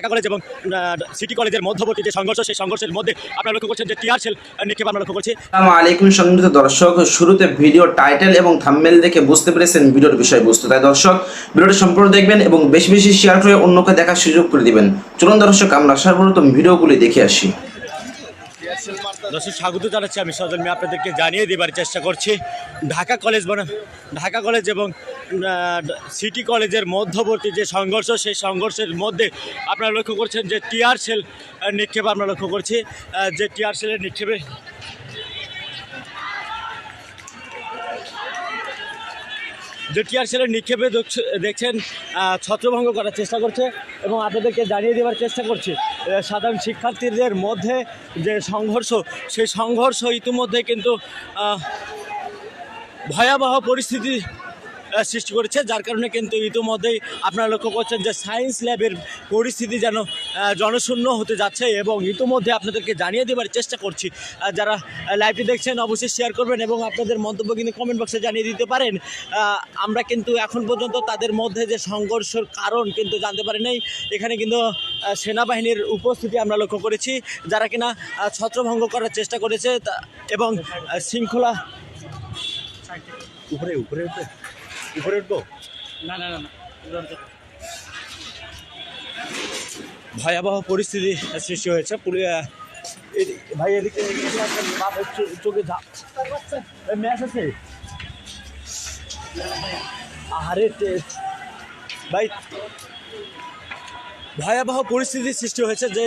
Dhaka college এবং city কলেজের মধ্যবর্তী যে সংঘর্ষ, সেই সংঘর্ষের মধ্যে আপনারা লক্ষ্য করছেন যে টিয়ার সেল নিক্ষেপ আমরা লক্ষ্য করছি। আলাইকুম সম্মানিত দর্শক, শুরুতে ভিডিও টাইটেল এবং থামমেল দেখে বুঝতে পেরেছেন ভিডিওর বিষয়বস্তু। তাই দর্শক, ভিডিওটি সম্পূর্ণ দেখবেন এবং বেশি বেশি শেয়ার করে অন্যকে দেখার সুযোগ করে দিবেন। চলুন দর্শক, আমরা সর্বপ্রথম ভিডিওগুলি দেখে আসি। দর্শক, স্বাগত জানাচ্ছি আমি সজল মিয়া। আপনাদেরকে জানিয়ে দেবার চেষ্টা করছি। ঢাকা কলেজ বনাম, ঢাকা কলেজ এবং সিটি কলেজের মধ্যবর্তী যে সংঘর্ষ, সেই সংঘর্ষের মধ্যে আপনারা লক্ষ্য করছেন যে টিয়ার সেল নিক্ষেপ আমরা লক্ষ্য করছি। যে টিয়ার সেলের নিক্ষেপে যে টিয়ার সেলের নিক্ষেপে দেখছ- দেখছেন ছত্রভঙ্গ করার চেষ্টা করছে এবং আপনাদেরকে জানিয়ে দেওয়ার চেষ্টা করছে সাধারণ শিক্ষার্থীদের মধ্যে যে সংঘর্ষ, সেই সংঘর্ষ ইতিমধ্যে কিন্তু ভয়াবহ পরিস্থিতি সৃষ্টি করেছে, যার কারণে কিন্তু ইতিমধ্যেই আপনারা লক্ষ্য করছেন যে সায়েন্স ল্যাবের পরিস্থিতি যেন জনশূন্য হতে যাচ্ছে এবং ইতিমধ্যে আপনাদেরকে জানিয়ে দেওয়ার চেষ্টা করছি। যারা লাইভটি দেখছেন অবশ্যই শেয়ার করবেন এবং আপনাদের মন্তব্য কিন্তু কমেন্ট বক্সে জানিয়ে দিতে পারেন। আমরা কিন্তু এখন পর্যন্ত তাদের মধ্যে যে সংঘর্ষের কারণ কিন্তু জানতে পারি নাই। এখানে কিন্তু সেনাবাহিনীর উপস্থিতি আমরা লক্ষ্য করেছি, যারা কিনা ছত্রভঙ্গ করার চেষ্টা করেছে এবং শৃঙ্খলা উপরে উপরে উঠবে উপরে উঠবো? না না না ভয়াবহ পরিস্থিতি সৃষ্টি হয়েছে। পুলি আহ, ভাই এদিকে চোখে ম্যাচ আছে? আরে ভাই ভয়াবহ পরিস্থিতি সৃষ্টি হয়েছে যে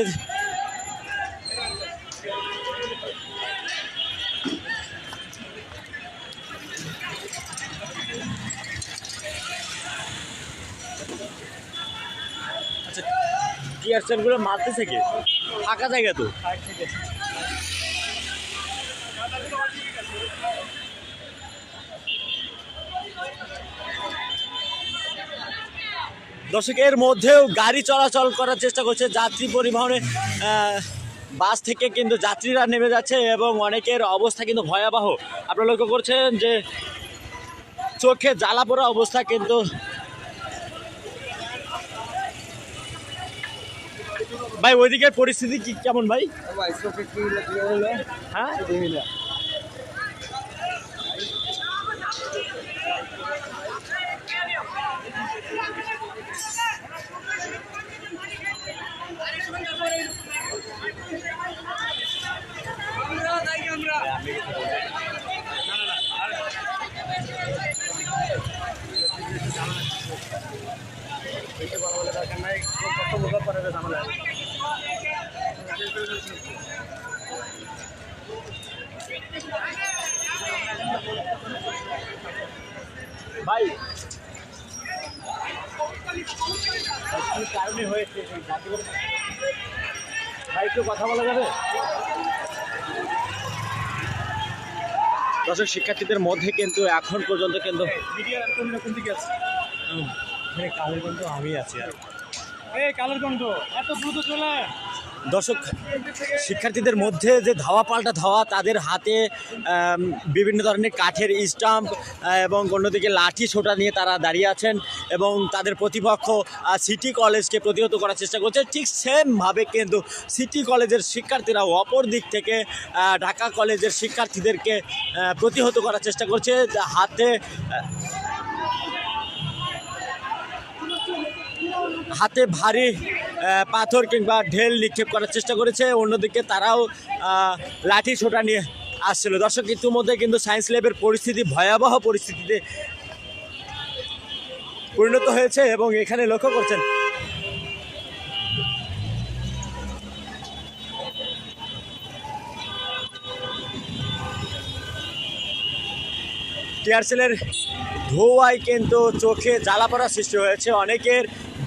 টিয়ার সেলগুলো মারতেছে কে ফাঁকা জায়গা তো। দর্শকের মধ্যেও গাড়ি চলাচল করার চেষ্টা করছে যাত্রী পরিবহনে। বাস থেকে কিন্তু যাত্রীরা নেমে যাচ্ছে এবং অনেকের অবস্থা কিন্তু ভয়াবহ। আপনারা লক্ষ্য করছেন যে চোখে জ্বালা পোড়া অবস্থা কিন্তু ভাই ওইদিকের পরিস্থিতি কি? কেমন ভাই? হ্যাঁ? ভাই। কি কারণে হয়েছে ভাই একটু কথা বলা যাবে? দর্শক শিক্ষার্থীদের মধ্যে কিন্তু এখন পর্যন্ত কিন্তু মিডিয়া কোন দিকে আছে? কালের কিন্তু আমি আছি আর এই কালের কণ্ঠ এত দ্রুত চলে। দর্শক, শিক্ষার্থীদের মধ্যে যে ধাওয়া পাল্টা ধাওয়া, তাদের হাতে বিভিন্ন ধরনের কাঠের স্টাম্প এবং অন্যদিকে লাঠি ছোটা নিয়ে তারা দাঁড়িয়ে আছেন এবং তাদের প্রতিপক্ষ সিটি কলেজকে প্রতিহত করার চেষ্টা করছে। ঠিক সেমভাবে কিন্তু সিটি কলেজের শিক্ষার্থীরা অপর দিক থেকে ঢাকা কলেজের শিক্ষার্থীদেরকে প্রতিহত করার চেষ্টা করছে। হাতে হাতে ভারী পাথর কিংবা ঢেল নিক্ষেপ করার চেষ্টা করেছে। অন্যদিকে তারাও লাঠি ছোটা নিয়ে আসছিল। দর্শক, ইতিমধ্যে কিন্তু সায়েন্স ল্যাবের পরিস্থিতি, ভয়াবহ পরিস্থিতিতে পরিণত হয়েছে এবং এখানে লক্ষ্য করছেন টিয়ার সেলের ধোঁয়ায় কিন্তু চোখে জ্বালা পড়ার সৃষ্টি হয়েছে। অনেকের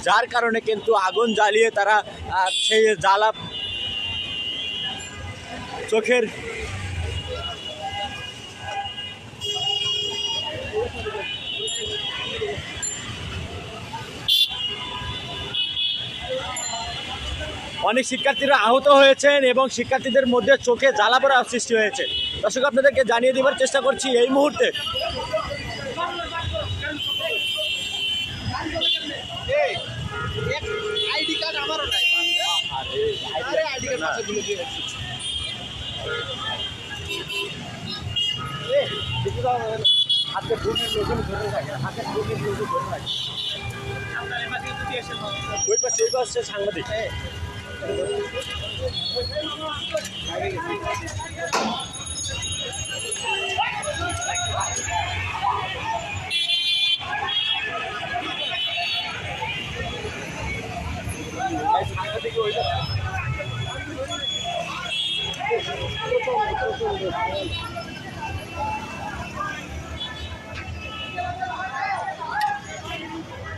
যার কারণে কিন্তু আগুন জ্বালিয়ে তারা সেই জ্বালা চোখের অনেক শিক্ষার্থীরা আহত হয়েছেন এবং শিক্ষার্থীদের মধ্যে চোখে জ্বালা পড়া সৃষ্টি হয়েছে। দর্শক, আপনাদেরকে জানিয়ে দেবার চেষ্টা করছি এই মুহূর্তে। আইডি কার্ড আমারও নাই। দিয়ে আসছে। হাতে ভূমির লোকজন ধরে থাকে হাতে ভূমির লোকজন ধরে থাকে। দিয়ে ওই পাশে ওই পাশে সাংবাদিক।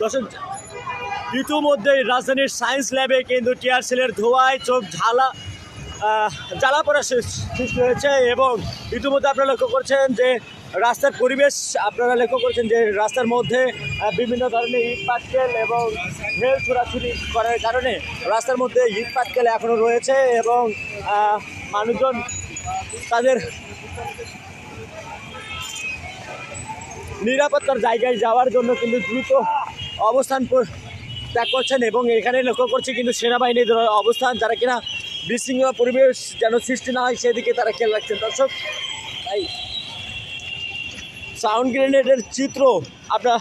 দর্শক, ইতিমধ্যেই রাজধানীর সায়েন্স ল্যাবে কিন্তু টিয়ারসেলের ধোয়ায় চোখ ঝালা জ্বালা পড়া সৃষ্টি হয়েছে এবং ইতিমধ্যে আপনারা লক্ষ্য করছেন যে রাস্তার পরিবেশ, আপনারা লক্ষ্য করছেন যে রাস্তার মধ্যে বিভিন্ন ধরনের ইট পাটকেল এবং মেল ছোড়াছুরি করার কারণে রাস্তার মধ্যে ইট পাটকেল এখনও রয়েছে এবং মানুষজন তাদের নিরাপত্তার জায়গায় যাওয়ার জন্য কিন্তু দ্রুত অবস্থান ত্যাগ করছেন এবং এখানে লক্ষ্য করছে কিন্তু সেনাবাহিনীর অবস্থান, যারা কিনা বিশৃঙ্খলা পরিবেশ যেন সৃষ্টি না হয়, সেদিকে তারা খেয়াল রাখছেন। দর্শক, তাই সাউন্ড গ্রেনেডের চিত্র আপনার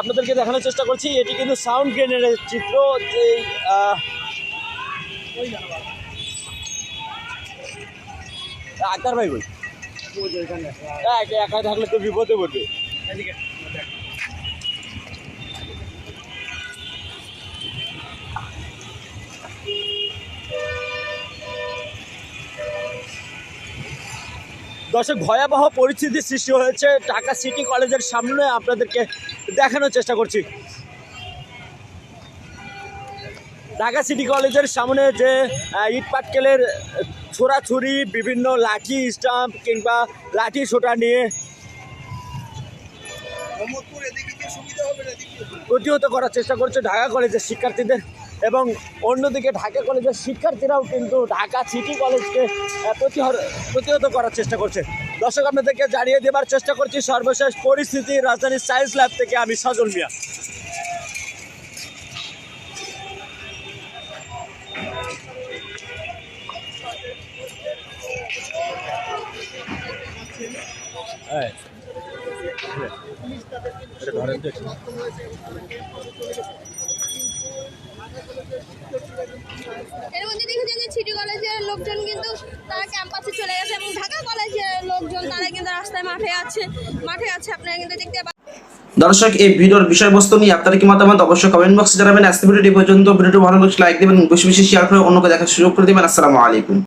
আপনাদেরকে দেখানোর চেষ্টা করছি। এটি কিন্তু সাউন্ড গ্রেনেডের চিত্র যে আকার ভাই বই একা থাকলে তো বিপদে পড়বে। দর্শক, ভয়াবহ পরিস্থিতির সৃষ্টি হয়েছে ঢাকা সিটি কলেজের সামনে। আপনাদেরকে দেখানোর চেষ্টা করছি। ঢাকা সিটি কলেজের সামনে যে ইট পাটকেলের ছোড়াছুরি বিভিন্ন লাঠি স্টাম্প কিংবা লাঠি ছোটা নিয়ে প্রতিহত করার চেষ্টা করছে ঢাকা কলেজের শিক্ষার্থীদের এবং অন্যদিকে ঢাকা কলেজের শিক্ষার্থীরাও কিন্তু ঢাকা সিটি কলেজকে প্রতিহর প্রতিহত করার চেষ্টা করছে। দর্শক আপনাদেরকে জানিয়ে দেওয়ার চেষ্টা করছি সর্বশেষ পরিস্থিতি রাজধানীর সায়েন্স ল্যাব থেকে আমি সজল মিয়া। হ্যাঁ ধরেন তো এর মধ্যে দেখেছেন যে সিটি কলেজের লোকজন কিন্তু তারা ক্যাম্পাসে চলে গেছে এবং ঢাকা কলেজের লোকজন তারা কিন্তু রাস্তায় মাঠে আছে মাঠে আছে আপনারা কিন্তু দেখতে পাচ্ছেন দর্শক এই ভিডিওর বিষয়বস্তু নিয়ে আপনার কি মতামত? অবশ্যই কমেন্ট বক্সে জানাবেন। আজকে ভিডিওটি পর্যন্ত। ভিডিওটি ভালো লাগলে লাইক দেবেন বেশি বেশি শেয়ার করে অন্যকে দেখার সুযোগ করে দেবেন। আসসালামু আলাইকুম।